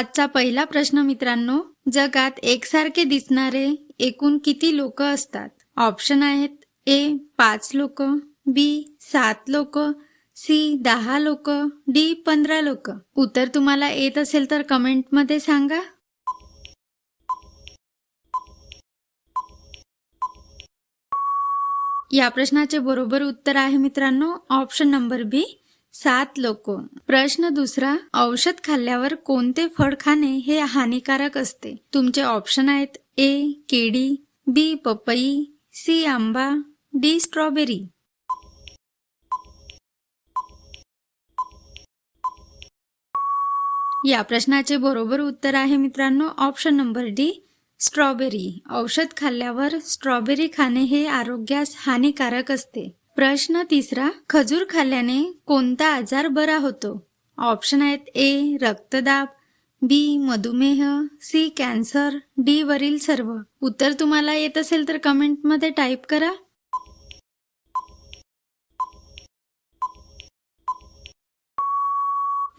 आजचा पहिला प्रश्न मित्रांनो जगात एकसारखे दिसणारे एकूण किती लोक असतात? ऑप्शन आहेत ए पाच लोक बी सात लोक सी दहा लोक डी पंधरा लोक. उत्तर तुम्हाला येत असेल तर कमेंटमध्ये सांगा. या प्रश्नाचे बरोबर उत्तर आहे मित्रांनो ऑप्शन नंबर बी सात लोक. प्रश्न दुसरा औषध खाल्ल्यावर कोणते फळ खाणे हे हानिकारक असते? तुमचे ऑप्शन आहेत ए केळी बी पपई सी आंबा डी स्ट्रॉबेरी या प्रश्नाचे बरोबर उत्तर आहे मित्रांनो ऑप्शन नंबर डी स्ट्रॉबेरी औषध खाल्ल्यावर स्ट्रॉबेरी खाणे हे आरोग्यास हानिकारक असते. प्रश्न तिसरा खजूर खाल्ल्याने कोणता आजार बरा होतो? ऑप्शन आहेत ए रक्तदाब बी मधुमेह सी कॅन्सर डी वरील सर्व. उत्तर तुम्हाला येत असेल तर कमेंटमध्ये टाईप करा.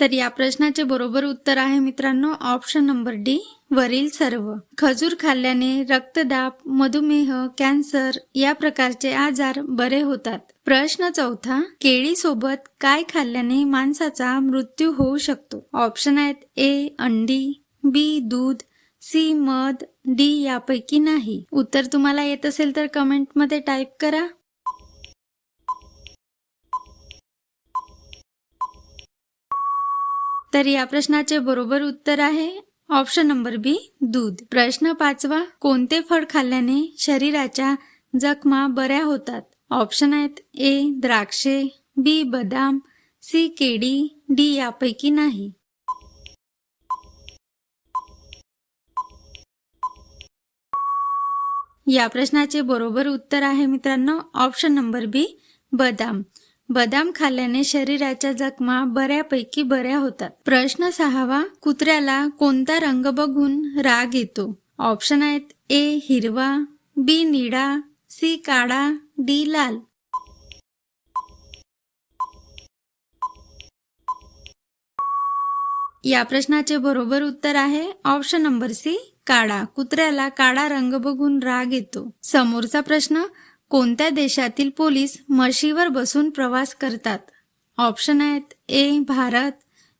तर या प्रश्नाचे बरोबर उत्तर आहे मित्रांनो ऑप्शन नंबर डी वरील सर्व. खजूर खाल्ल्याने रक्तदाब मधुमेह कॅन्सर या प्रकारचे आजार बरे होतात. प्रश्न चौथा केळी सोबत काय खाल्ल्याने माणसाचा मृत्यू होऊ शकतो? ऑप्शन आहेत ए अंडी बी दूध सी मध डी यापैकी नाही. उत्तर तुम्हाला येत असेल तर कमेंटमध्ये टाईप करा. तर या प्रश्नाचे बरोबर उत्तर आहे ऑप्शन नंबर बी दूध. प्रश्न पाचवा कोणते फळ खाल्ल्याने शरीराच्या जखमा बऱ्या होतात? ऑप्शन आहेत ए द्राक्षे बी बदाम सी केडी डी यापैकी नाही. या प्रश्नाचे बरोबर उत्तर आहे मित्रांनो ऑप्शन नंबर बी बदाम. बदाम खाल्ल्याने शरीराच्या जखमा बऱ्यापैकी बऱ्या होतात. प्रश्न सहावा कुत्र्याला कोणता रंग बघून राग येतो? ऑप्शन आहेत ए हिरवा बी निळा सी काळा डी लाल. या प्रश्नाचे बरोबर उत्तर आहे ऑप्शन नंबर सी काळा. कुत्र्याला काळा रंग बघून राग येतो. समोरचा प्रश्न कोणत्या देशातील पोलीस म्हशीवर बसून प्रवास करतात? ऑप्शन आहेत A Bharat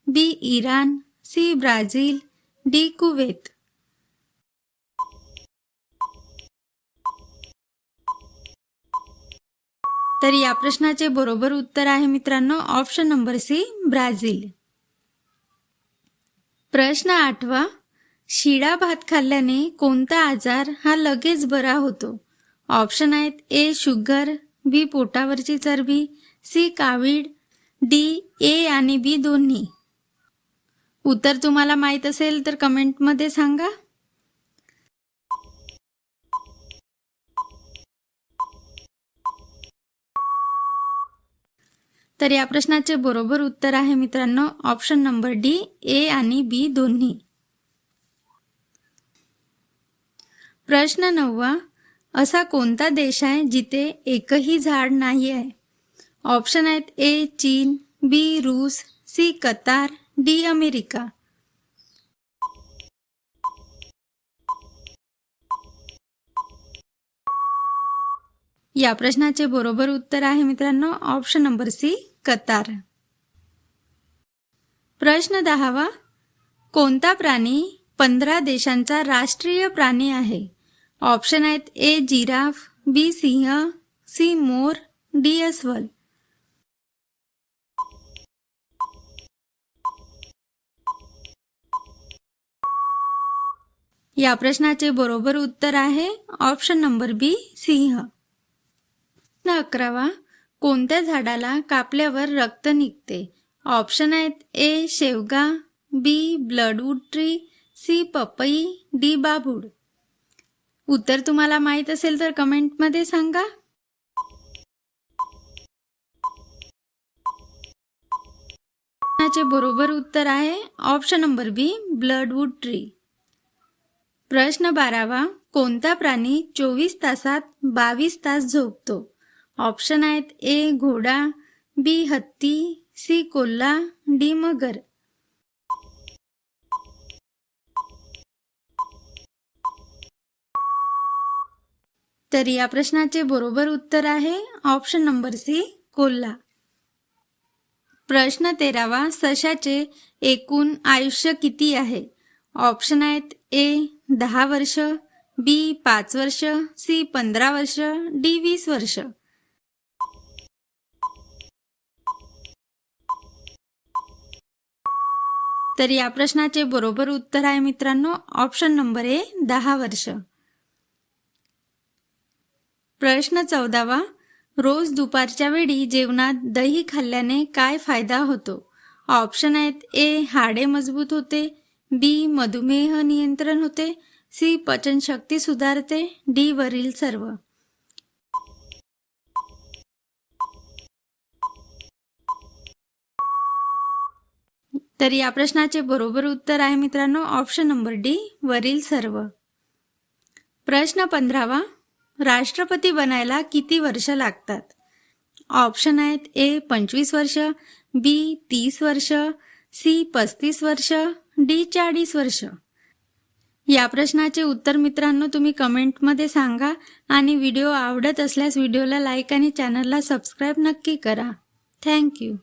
B Iran C Brazil D Kuwait. तर या प्रश्नाचे बरोबर उत्तर आहे मित्रांनो ऑप्शन नंबर सी ब्राझील. प्रश्न आठवा शिळा भात खाल्ल्याने कोणता आजार हा लगेच बरा होतो? ऑप्शन आहेत ए शुगर बी पोटावरची चरबी सी कावीड डी ए आणि बी दोन्ही. उत्तर तुम्हाला माहीत असेल तर कमेंटमध्ये सांगा. तर या प्रश्नाचे बरोबर उत्तर आहे मित्रांनो ऑप्शन नंबर डी ए आणि बी दोन्ही. प्रश्न नववा असा कोणता देश आहे जिथे एकही झाड नाही आहे? ऑप्शन आहेत ए चीन बी रूस सी कतार डी अमेरिका. या प्रश्नाचे बरोबर उत्तर आहे मित्रांनो ऑप्शन नंबर सी कतार. प्रश्न दहावा कोणता प्राणी पंधरा देशांचा राष्ट्रीय प्राणी आहे? ऑप्शन आहेत ए जिराफ बी सिंह सी मोर डी अस्वल. या प्रश्नाचे बरोबर उत्तर आहे ऑप्शन नंबर बी सिंह. अकरावा कोणत्या झाडाला कापल्यावर रक्त निघते? ऑप्शन आहेत ए शेवगा बी ब्लडवूड ट्री सी पपई डी बाभूड उत्तर तुम्हाला माहीत असेल तर कमेंटमध्ये सांगा. प्रश्नाचे बरोबर उत्तर आहे option number B bloodwood tree. प्रश्न बारावा कोणता प्राणी चोवीस तासात बावीस तास झोपतो? ऑप्शन आहेत ए घोडा बी हत्ती सी कोल्हा डी मगर. तर या प्रश्नाचे बरोबर उत्तर आहे ऑप्शन नंबर सी कोल्हा. प्रश्न तेरावा सशाचे एकूण आयुष्य किती आहे? ऑप्शन आहेत ए दहा वर्ष बी पाच वर्ष सी पंधरा वर्ष डी वीस वर्ष. तर या प्रश्नाचे बरोबर उत्तर आहे मित्रांनो ऑप्शन नंबर ए दहा वर्ष. प्रश्न चौदावा. रोज दुपारच्या वेळी जेवणात दही खाल्ल्याने काय फायदा होतो? ऑप्शन आहेत ए हाडे मजबूत होते. बी मधुमेह नियंत्रण होते. सी पचनशक्ती सुधारते. डी वरील सर्व. तर या प्रश्नाचे बरोबर उत्तर आहे मित्रांनो. ऑप्शन नंबर डी वरील सर्व. प्रश्न पंधरावा. राष्ट्रपती बनायला किती वर्ष लागतात? ऑप्शन आहेत ए पंचवीस वर्ष बी तीस वर्ष सी पस्तीस वर्ष डी चाळीस वर्ष. या प्रश्नाचे उत्तर मित्रांनो तुम्ही कमेंटमध्ये सांगा आणि व्हिडिओ आवडत असल्यास व्हिडिओला लाईक आणि चॅनलला सबस्क्राईब नक्की करा. थँक्यू